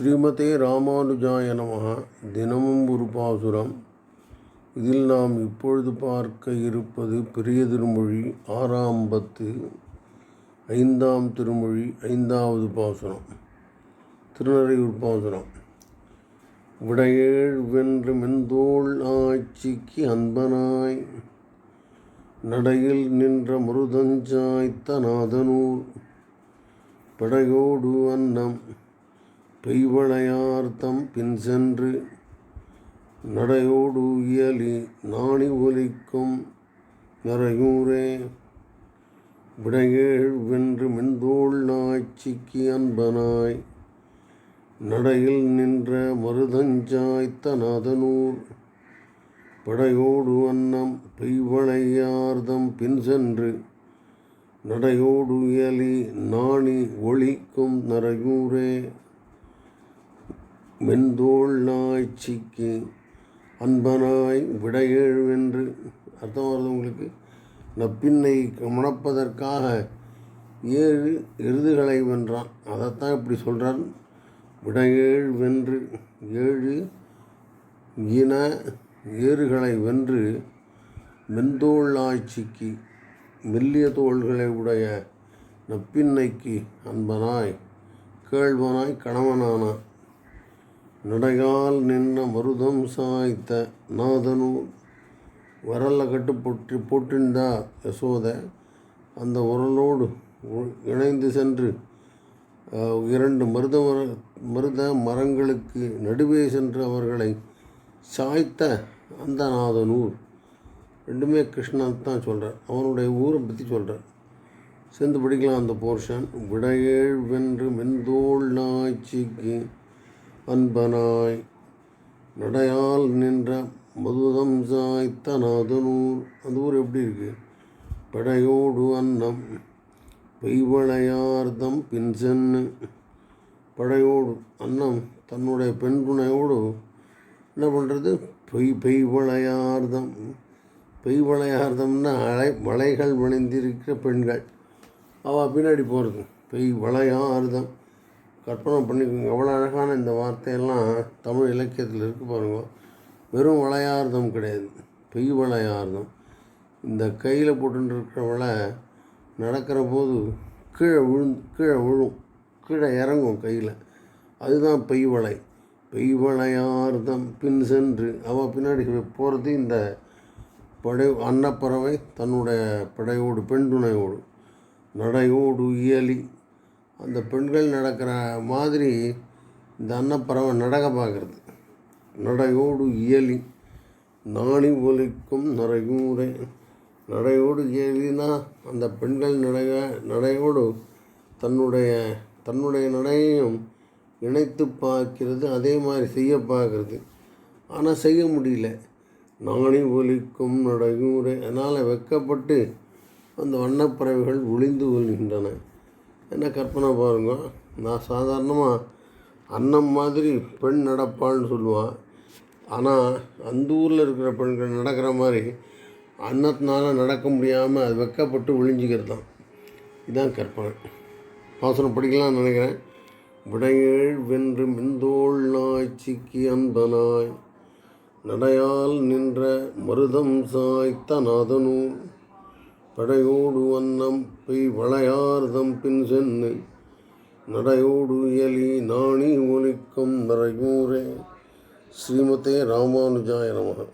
ஸ்ரீமதே ராமானுஜாய நமக தினமும் ஒரு பாசுரம். இதில் நாம் இப்பொழுது பார்க்க இருப்பது பெரிய திருமொழி ஆறாம் பத்து ஐந்தாம் திருமொழி ஐந்தாவது பாசுரம். திருநறையூர் பாசுரம். விடையேழ் வென்று மெந்தோள் ஆட்சிக்கு அன்பனாய் நடையில் நின்ற முருதஞ்சாய்த்த நாதனூர் படையோடு அன்னம் பெய்வளையார்த்தம் பின் சென்று நடையோடு இயலி நாணி ஒலிக்கும் நிறையூரே. விடையேழ் வென்று மின்தோள் நாய்ச்சிக்கு அன்பனாய் நடையில் நின்ற மருதஞ்சாய்த்த நாதனூர் படையோடு அன்னம் பெய்வளையார்தம் பின் சென்று நடையோடு இயலி நாணி ஒழிக்கும் நரையூரே மென்தோள் நாய்ச்சிக்கு அன்பனாய் விடையேழ்வென்று அர்த்தம் வருது உங்களுக்கு? நப்பின்னை மணப்பதற்காக ஏழு எருதுகளை வென்றான். அதைத்தான் இப்படி சொல்கிறான் விடையேழ் வென்று ஏழு இன ஏறுகளை வென்று மென்தோள் ஆட்சிக்கு மெல்லிய தோள்களை உடைய நப்பின்னைக்கு அன்பனாய் கேழ்வனாய் கணவனானான். நடையால் நின்ன மருதம் சாய்த்த நாதனூர் வரல கட்டு போட்டு போட்டிருந்தா யசோத. அந்த உரலோடு இணைந்து சென்று இரண்டு மருத மர மருத மரங்களுக்கு நடுவே சென்று அவர்களை சாய்த்த அந்த நாதனூர். ரெண்டுமே கிருஷ்ணன் தான் சொல்கிறார் அவனுடைய ஊரை பற்றி சொல்கிறார் சேர்ந்து படிக்கலாம் அந்த போர்ஷன் விடையேழ் வென்று மென்தோள் நாய்ச்சிக்கு அன்பனாய் நடையால் நின்ற மதுதம் சாய்த்த நாதனூர் அந்த ஊர் எப்படி இருக்கு? படையோடு அன்னம் பெய்வளையார்தம் பின் சென்னு. படையோடு அன்னம் தன்னுடைய பெண் துணையோடு என்ன பண்ணுறது பெய் பெய்வளையார்தம். பெய்வளையார்தம்னா அலை வளைகள் விளைந்திருக்கிற பெண்கள். அவள் பின்னாடி போகிறது பெய் வளையார்தம் கற்பனை பண்ணிக்கோங்க. எவ்வளோ அழகான இந்த வார்த்தையெல்லாம் தமிழ் இலக்கியத்தில் இருக்கு பாருங்க. வெறும் வளையார்தம் கிடையாது. பெய் வளையார்தம். இந்த கையில் போட்டுருக்கிறவளை நடக்கிற போது கீழே விழுந்து கீழே விழும். கீழே இறங்கும் கையில். அதுதான் பெய்வளை பெய்வளையார்தம் பின் சென்று அவள் பின்னாடி போகிறது இந்த படை அன்னப்பறவை தன்னுடைய படையோடு பெண் துணையோடு. நடையோடு இயலி. அந்த பெண்கள் நடக்கிற மாதிரி இந்த அன்னப்பறவை நடக்க பார்க்குறது. நடையோடு இயலி நாணி ஒலிக்கும் நரையூரை. நடையோடு இயலினா அந்த பெண்கள் நடைய நடையோடு தன்னுடைய தன்னுடைய நடையையும் இணைத்து பார்க்கிறது அதே மாதிரி செய்ய பார்க்குறது. ஆனால் செய்ய முடியல. நாணி ஒலிக்கும் நடையூரை. அதனால் வெக்கப்பட்டு அந்த வண்ணப்பறவைகள் ஒளிந்து கொள்கின்றன என்ன கற்பனை பாருங்க? நான் சாதாரணமாக அன்னம் மாதிரி பெண் நடப்பாள்னு சொல்லுவான் ஆனால் அந்த ஊரில் இருக்கிற பெண்கள் நடக்கிற மாதிரி அன்னத்தினால நடக்க முடியாமல் அது வெக்கப்பட்டு ஒழிஞ்சிக்கிறது தான் இதுதான் கற்பனை. பாசனம் படிக்கலாம்னு நினைக்கிறேன். விடையேழ் வென்று மெந்தோள் நாய்ச்சிக்கு அன்பனாய் நடையால் நின்ற மருதம் சாய்த்த நாதனூர். படையோடு வண்ணம் பெய் வளையார்தம் பின் சென்னு நடையோடு எலி நாணி ஒலிக்கும் நரையூரே ஸ்ரீமதே ராமானுஜாய நமக.